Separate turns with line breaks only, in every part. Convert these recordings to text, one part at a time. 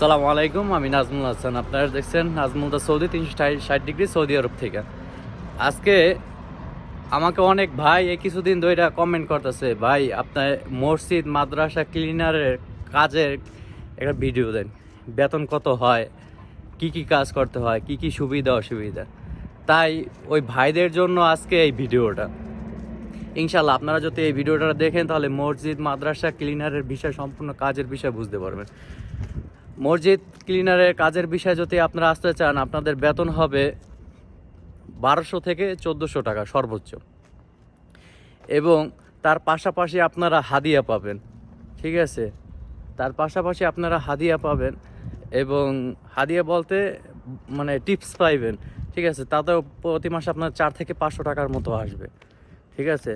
সালামু আলাইকুম, আমি নাজমুল হাসান। আপনারা দেখছেন নাজমুল দা সৌদি তিনশো ষাট ডিগ্রি সৌদি আরব থেকে। আজকে আমাকে অনেক ভাই এই কিছুদিন ধরে কমেন্ট করতেছে, ভাই, আপনার মসজিদ, মাদ্রাসা ক্লিনারের কাজের একটা ভিডিও দেন। বেতন কত হয়? কি কি কাজ করতে হয়? কি কি সুবিধা, অসুবিধা? তাই ওই ভাইদের জন্য আজকে এই ভিডিওটা ইনশাল্লাহ আপনারা যদি এই ভিডিওটা দেখেন, তাহলে মসজিদ, মাদ্রাসা ক্লিনারের বিষয়, সম্পূর্ণ কাজের বিষয় বুঝতে পারবেন। মসজিদ ক্লিনারের কাজের বিষয়ে যদি আপনারা আসতে চান, আপনাদের বেতন হবে বারোশো থেকে চোদ্দোশো টাকা সর্বোচ্চ। এবং তার পাশাপাশি আপনারা হাদিয়া পাবেন, ঠিক আছে? তার পাশাপাশি আপনারা হাদিয়া পাবেন এবং হাদিয়া বলতে মানে টিপস পাইবেন, ঠিক আছে? তাতেও প্রতি মাসে আপনার চার থেকে পাঁচশো টাকার মতো আসবে, ঠিক আছে?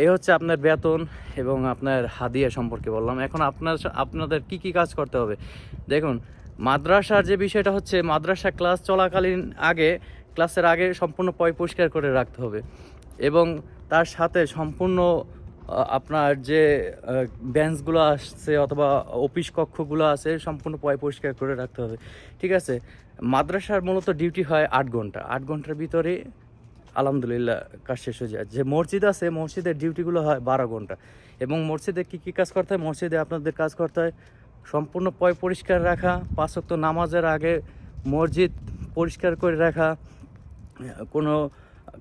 এই হচ্ছে আপনার বেতন এবং আপনার হাদিয়া সম্পর্কে বললাম। এখন আপনার আপনাদের কি কি কাজ করতে হবে? দেখুন, মাদ্রাসার যে বিষয়টা হচ্ছে, মাদ্রাসা ক্লাস চলাকালীন আগে, ক্লাসের আগে সম্পূর্ণ পয় পরিষ্কার করে রাখতে হবে এবং তার সাথে সম্পূর্ণ আপনার যে বেঞ্চগুলো আসছে অথবা অফিস কক্ষগুলো আছে, সম্পূর্ণ পয় পরিষ্কার করে রাখতে হবে। ঠিক আছে? মাদ্রাসার মূলত ডিউটি হয় আট ঘণ্টা। আট ঘণ্টার ভিতরে আলহামদুলিল্লাহ, কাজ শেষ হয়ে যায়। যে মসজিদ আছে, মসজিদের ডিউটিগুলো হয় বারো ঘণ্টা। এবং মসজিদে কী কী কাজ করতে হয়? মসজিদে আপনাদের কাজ করতে হয় সম্পূর্ণ পয় পরিষ্কার রাখা পাঁচক্ত নামাজের আগে মসজিদ পরিষ্কার করে রাখা, কোনো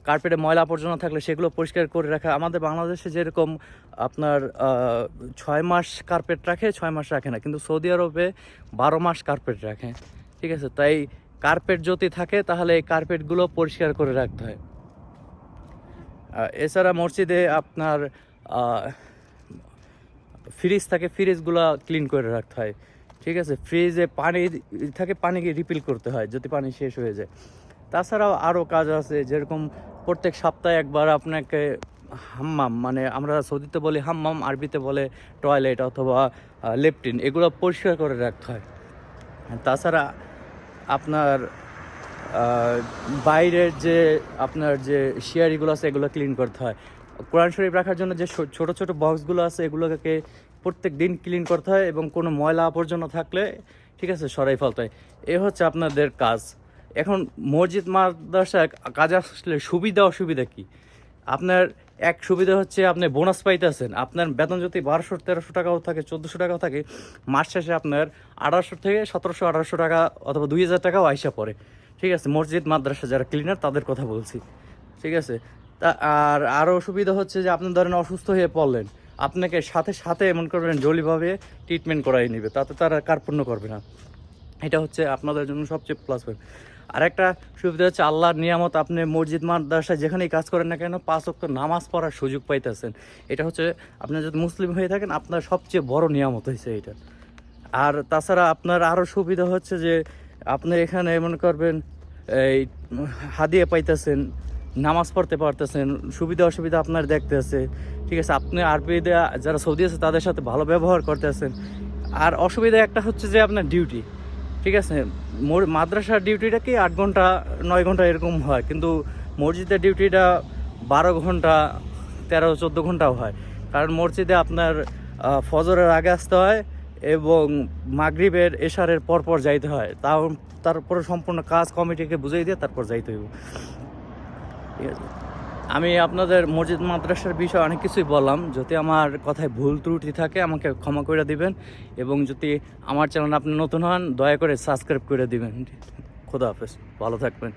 কার্পেটে ময়লা আবর্জনা থাকলে সেগুলো পরিষ্কার করে রাখা। আমাদের বাংলাদেশে যেরকম আপনার ছয় মাস কার্পেট রাখে, ছয় মাস রাখে না। কিন্তু সৌদি আরবে বারো মাস কার্পেট রাখে। ঠিক আছে? তাই কার্পেট যদি থাকে, তাহলে এই কার্পেটগুলো পরিষ্কার করে রাখতে হয়। এছাড়া মসজিদে আপনার ফ্রিজ থাকে ফ্রিজগুলো ক্লিন করে রাখতে হয়। ঠিক আছে? ফ্রিজে পানি, থাকে পানিকে রিপিল করতে হয়, যদি পানি শেষ হয়ে যায়। তাছাড়াও আরও কাজ আছে, যেরকম প্রত্যেক সপ্তাহে একবার আপনাকে হাম্মাম মানে আমরা সৌদিতে বলি হাম্মাম, আরবিতে বলে টয়লেট অথবা লেপটিন এগুলো পরিষ্কার করে রাখতে হয়। তাছাড়া আপনার বাইরের যে আপনার যে শিয়ারিগুলো আছে, এগুলো ক্লিন করতে হয়। কোরআন শরীফ রাখার জন্য যে ছোট ছোট বক্সগুলো আছে, এগুলোকে প্রত্যেক দিন ক্লিন করতে হয় এবং কোনো ময়লা আবর্জনা থাকলে, ঠিক আছে, সরাই ফেলতে হয়। এ হচ্ছে আপনাদের কাজ। এখন মসজিদ মাদ্রাসা কাজ আসলে সুবিধা, অসুবিধা কি? আপনার এক সুবিধা হচ্ছে আপনি বোনাস পাইতেছেন। আপনার বেতন যদি বারোশো, তেরোশো টাকাও থাকে, চোদ্দোশো টাকাও থাকে, মাস শেষে আপনার আঠারোশো থেকে সতেরোশো আঠারোশো টাকা অথবা দুই হাজার টাকাও আইসা পড়ে। ঠিক আছে, মসজিদ, মাদ্রাসা যারা ক্লিনার তাদের কথা বলছি, ঠিক আছে? তা আর আরও সুবিধা হচ্ছে যে আপনি ধরেন অসুস্থ হয়ে পড়লেন, আপনাকে সাথে সাথে এমন করবেন জলিভাবে ট্রিটমেন্ট করাই নেবে, তাতে তারা কার্পণ্য করবে না। এটা হচ্ছে আপনাদের জন্য সবচেয়ে প্লাস পয়েন্ট আর একটা সুবিধা হচ্ছে আল্লাহর নিয়ামত, আপনি মসজিদ মাদ্রাসায় যেখানেই কাজ করেন না কেন, পাঁচ অক্ট নামাজ পড়ার সুযোগ পাইতেছেন। এটা হচ্ছে আপনি যদি মুসলিম হয়ে থাকেন, আপনার সবচেয়ে বড় নিয়ামত হয়েছে এটা আর তাছাড়া আপনার আরও সুবিধা হচ্ছে যে আপনি এখানে মনে করবেন, এই, হাদিয়া পাইতেছেন, নামাজ পড়তে পারতেছেন, সুবিধা অসুবিধা আপনার দেখতেছে, ঠিক আছে? আপনি আরবিতে যারা সৌদি আছে, তাদের সাথে ভালো ব্যবহার করতেছেন। আর অসুবিধা একটা হচ্ছে যে আপনার ডিউটি ঠিক আছে? মাদ্রাসার ডিউটিটা কি আট ঘণ্টা, নয় ঘণ্টা এরকম হয়, কিন্তু মসজিদের ডিউটিটা বারো ঘণ্টা, তেরো, চোদ্দ ঘন্টাও হয়। কারণ মসজিদে আপনার ফজরের আগে আসতে হয় এবং মাগরিবের এশারের পরপর যাইতে হয়। তাও তারপরে সম্পূর্ণ কাজ কমিটিকে বুঝিয়ে দিয়ে তারপর যাইতে হইব। ঠিক আছে। আমি আপনাদের মসজিদ মাদ্রাসার বিষয়ে অনেক কিছুই বললাম। যদি আমার কথায় ভুল ত্রুটি থাকে, আমাকে ক্ষমা করে দিবেন এবং যদি আমার চ্যানেল আপনি নতুন হন, দয়া করে সাবস্ক্রাইব করে দিবেন। খোদা হাফেজ। ভালো থাকবেন।